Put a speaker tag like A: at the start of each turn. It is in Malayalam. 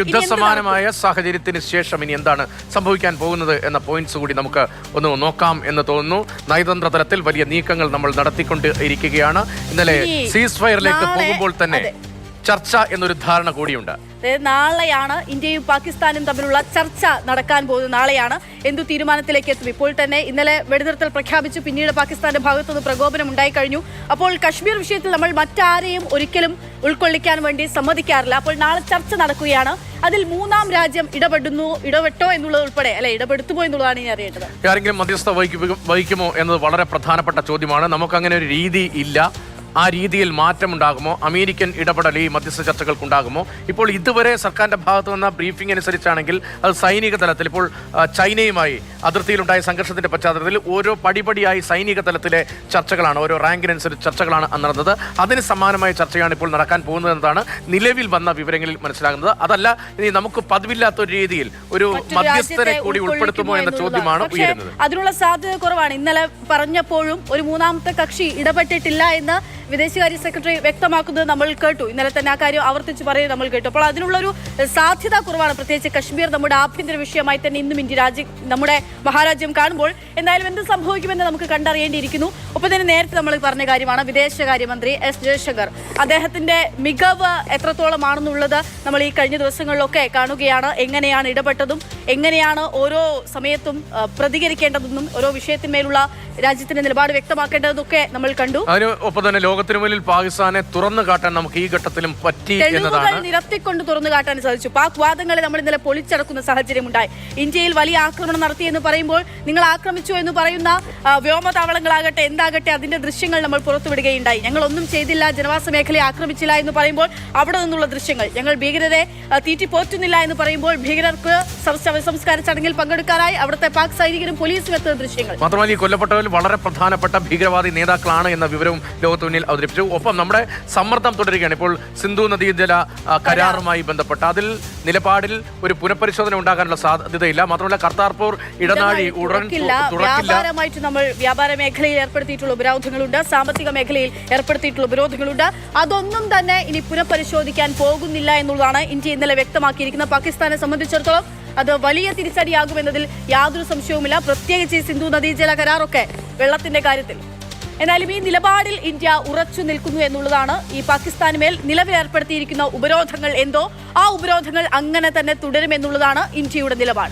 A: യുദ്ധസമാനമായ സാഹചര്യത്തിന് ശേഷം ഇനി എന്താണ് സംഭവിക്കാൻ പോകുന്നത് എന്ന പോയിന്റ്സ് കൂടി നമുക്ക് ഒന്ന് നോക്കാം എന്ന് തോന്നുന്നു. നയതന്ത്ര തലത്തിൽ വലിയ നീക്കങ്ങൾ നമ്മൾ നടത്തിക്കൊണ്ട് ഇരിക്കുകയാണ്. ഇന്നലെ
B: ഇനി
A: സീസ് ഫയറിലേക്ക് പോകുമ്പോൾ തന്നെ ചർച്ച എന്നൊരു ധാരണ കൂടിയുണ്ട്.
B: നാളെയാണ് ഇന്ത്യയും പാകിസ്ഥാനും തമ്മിലുള്ള ചർച്ച നടക്കാൻ പോകുന്നത്. നാളെയാണ് എന്തു തീരുമാനത്തിലേക്ക് എത്തും? ഇപ്പോൾ തന്നെ ഇന്നലെ വെടിനിർത്തൽ പ്രഖ്യാപിച്ചു. പിന്നീട് പാകിസ്ഥാന്റെ ഭാഗത്തുനിന്ന് പ്രകോപനം ഉണ്ടായിക്കഴിഞ്ഞു. അപ്പോൾ കശ്മീർ വിഷയത്തിൽ നമ്മൾ മറ്റാരെയും ഒരിക്കലും ഉൾക്കൊള്ളിക്കാൻ വേണ്ടി സമ്മതിക്കാറില്ല. അപ്പോൾ നാളെ ചർച്ച നടക്കുകയാണ്. അതിൽ മൂന്നാം രാജ്യം ഇടപെടുന്നു ഇടപെട്ടോ എന്നുള്ളത് ഉൾപ്പെടെ അല്ലെ ഇടപെടുത്തുമോ എന്നുള്ളതാണ് ഇനി അറിയേണ്ടത്.
A: ആരെങ്കിലും മധ്യസ്ഥ വഹിക്കും വഹിക്കുമോ എന്നത് വളരെ പ്രധാനപ്പെട്ട ചോദ്യമാണ്. നമുക്ക് അങ്ങനെ ഒരു രീതി ഇല്ല. ആ രീതിയിൽ മാറ്റമുണ്ടാകുമോ? അമേരിക്കൻ ഇടപെടൽ ഈ മധ്യസ്ഥ ചർച്ചകൾക്കുണ്ടാകുമോ? ഇപ്പോൾ ഇതുവരെ സർക്കാരിന്റെ ഭാഗത്ത് വന്ന ബ്രീഫിംഗ് അനുസരിച്ചാണെങ്കിൽ അത് സൈനിക തലത്തിൽ ഇപ്പോൾ ചൈനയുമായി അതിർത്തിയിലുണ്ടായ സംഘർഷത്തിന്റെ പശ്ചാത്തലത്തിൽ ഓരോ പടിപടിയായി സൈനിക തലത്തിലെ ചർച്ചകളാണ് ഓരോ റാങ്കിനനുസരിച്ച് ചർച്ചകളാണ് നടന്നത്. അതിന് സമാനമായ ചർച്ചയാണ് ഇപ്പോൾ നടക്കാൻ പോകുന്നതെന്നാണ് നിലവിൽ വന്ന വിവരങ്ങളിൽ മനസ്സിലാകുന്നത്. അതല്ല ഇനി നമുക്ക് പതിവില്ലാത്ത ഒരു രീതിയിൽ ഒരു മധ്യസ്ഥരെ കൂടി ഉൾപ്പെടുത്തുമോ എന്ന ചോദ്യമാണ്. ഉയരുന്നത്.
B: അതിനുള്ള സാധ്യത കുറവാണ്. ഇന്നലെ പറഞ്ഞപ്പോഴും ഒരു മൂന്നാമത്തെ കക്ഷി ഇടപെട്ടിട്ടില്ല എന്ന് വിദേശകാര്യ സെക്രട്ടറി വ്യക്തമാക്കുന്നത് നമ്മൾ കേട്ടു. ഇന്നലെ തന്നെ ആ കാര്യം ആവർത്തിച്ച് പറയുന്നത് നമ്മൾ കേട്ടു. അപ്പോൾ അതിനുള്ളൊരു സാധ്യത കുറവാണ്. പ്രത്യേകിച്ച് കശ്മീർ നമ്മുടെ ആഭ്യന്തര വിഷയമായി തന്നെ ഇന്നും ഇന്ത്യ രാജ്യം നമ്മുടെ മഹാരാജ്യം കാണുമ്പോൾ എന്തായാലും എന്ത് സംഭവിക്കുമെന്ന് നമുക്ക് കണ്ടറിയേണ്ടിയിരിക്കുന്നു. ഒപ്പം തന്നെ നേരത്തെ നമ്മൾ പറഞ്ഞ കാര്യമാണ് വിദേശകാര്യമന്ത്രി എസ് ജയശങ്കർ. അദ്ദേഹത്തിന്റെ മികവ് എത്രത്തോളമാണെന്നുള്ളത് നമ്മൾ ഈ കഴിഞ്ഞ ദിവസങ്ങളിലൊക്കെ കാണുകയാണ്. എങ്ങനെയാണ് ഇടപെട്ടതും എങ്ങനെയാണ് ഓരോ സമയത്തും പ്രതികരിക്കേണ്ടതെന്നും ഓരോ വിഷയത്തിന്മേലുള്ള രാജ്യത്തിന്റെ നിലപാട് വ്യക്തമാക്കേണ്ടതൊക്കെ നമ്മൾ കണ്ടു.
A: അതിന് ഒപ്പം തന്നെ ലോകത്തിനു മുന്നിൽ പാകിസ്ഥാനെ തുറന്നു കാട്ടാൻ നമുക്ക് ഈ ഘട്ടത്തിലും പറ്റി എന്നതാണ്.
B: നിരത്തിക്കൊണ്ട് തുറന്നു കാട്ടാൻ സാധിച്ചു. പാക് വാദങ്ങളെ നമ്മൾ ഇന്നലെ പൊളിച്ചടക്കുന്ന സാഹചര്യം ഉണ്ടായി ഇന്ത്യയിൽ വലിയ ആക്രമണം നടത്തി എന്ന് പറയുമ്പോൾ നിങ്ങൾ ആക്രമിച്ചു എന്ന് പറയുന്ന വ്യോമതാവളങ്ങളാകട്ടെ എന്താകട്ടെ അതിന്റെ ദൃശ്യങ്ങൾ നമ്മൾ പുറത്തുവിടുകയുണ്ടായി. ഞങ്ങൾ ഒന്നും ചെയ്തില്ല ജനവാസ മേഖലയെ ആക്രമിച്ചില്ല എന്ന് പറയുമ്പോൾ അവിടെ നിന്നുള്ള ദൃശ്യങ്ങൾ. ഞങ്ങൾ ഭീകരരെ തീറ്റിപ്പോറ്റുന്നില്ല എന്ന് പറയുമ്പോൾ ഭീകരർക്ക് സംസ്കാര- ചടങ്ങിൽ പങ്കെടുക്കാനായി അവിടുത്തെ പാക് സൈനികരും പോലീസും എത്തുന്ന ദൃശ്യങ്ങൾ.
A: മാത്രമല്ല ഈ കൊല്ലപ്പെട്ടവരിൽ വളരെ പ്രധാനപ്പെട്ട ഭീകരവാദി നേതാക്കളാണ് എന്ന വിവരവും ലോകത്തിന് മുന്നിൽ അവതരിപ്പിച്ചു. ഒപ്പം നമ്മുടെ സമ്മർദ്ദം തുടരുകയാണ്. ഇപ്പോൾ സിന്ധു നദീജല കരാറുമായി ബന്ധപ്പെട്ട് അതിൽ നിലപാടിൽ ഒരു പുനഃപരിശോധന ഉണ്ടാകാനുള്ള സാധ്യതയില്ല. മാത്രമല്ല കർത്താർപൂർ ഇടനാഴി ഉടൻ
B: വ്യാപാരമായിട്ട് നമ്മൾ വ്യാപാര മേഖലയിൽ ഏർപ്പെടുത്തിയിട്ടുള്ള ഉപരോധങ്ങളുണ്ട്. സാമ്പത്തിക മേഖലയിൽ ഏർപ്പെടുത്തിയിട്ടുള്ള ഉപരോധങ്ങളുണ്ട്. അതൊന്നും തന്നെ ഇനി പുനഃപരിശോധിക്കാൻ പോകുന്നില്ല എന്നുള്ളതാണ് ഇന്ത്യ ഇന്നലെ വ്യക്തമാക്കിയിരിക്കുന്നത്. പാകിസ്ഥാനെ സംബന്ധിച്ചിടത്തോളം അത് വലിയ തിരിച്ചടിയാകുമെന്നതിൽ യാതൊരു സംശയവുമില്ല. പ്രത്യേകിച്ച് സിന്ധു നദീജല കരാറൊക്കെ വെള്ളത്തിന്റെ കാര്യത്തിൽ. എന്നാലും ഈ നിലപാടിൽ ഇന്ത്യ ഉറച്ചു നിൽക്കുന്നു എന്നുള്ളതാണ് ഈ പാകിസ്ഥാന് മേൽ നിലവിലേർപ്പെടുത്തിയിരിക്കുന്ന ഉപരോധങ്ങൾ എന്തോ. ആ ഉപരോധങ്ങൾ അങ്ങനെ തന്നെ തുടരുമെന്നുള്ളതാണ് ഇന്ത്യയുടെ നിലപാട്.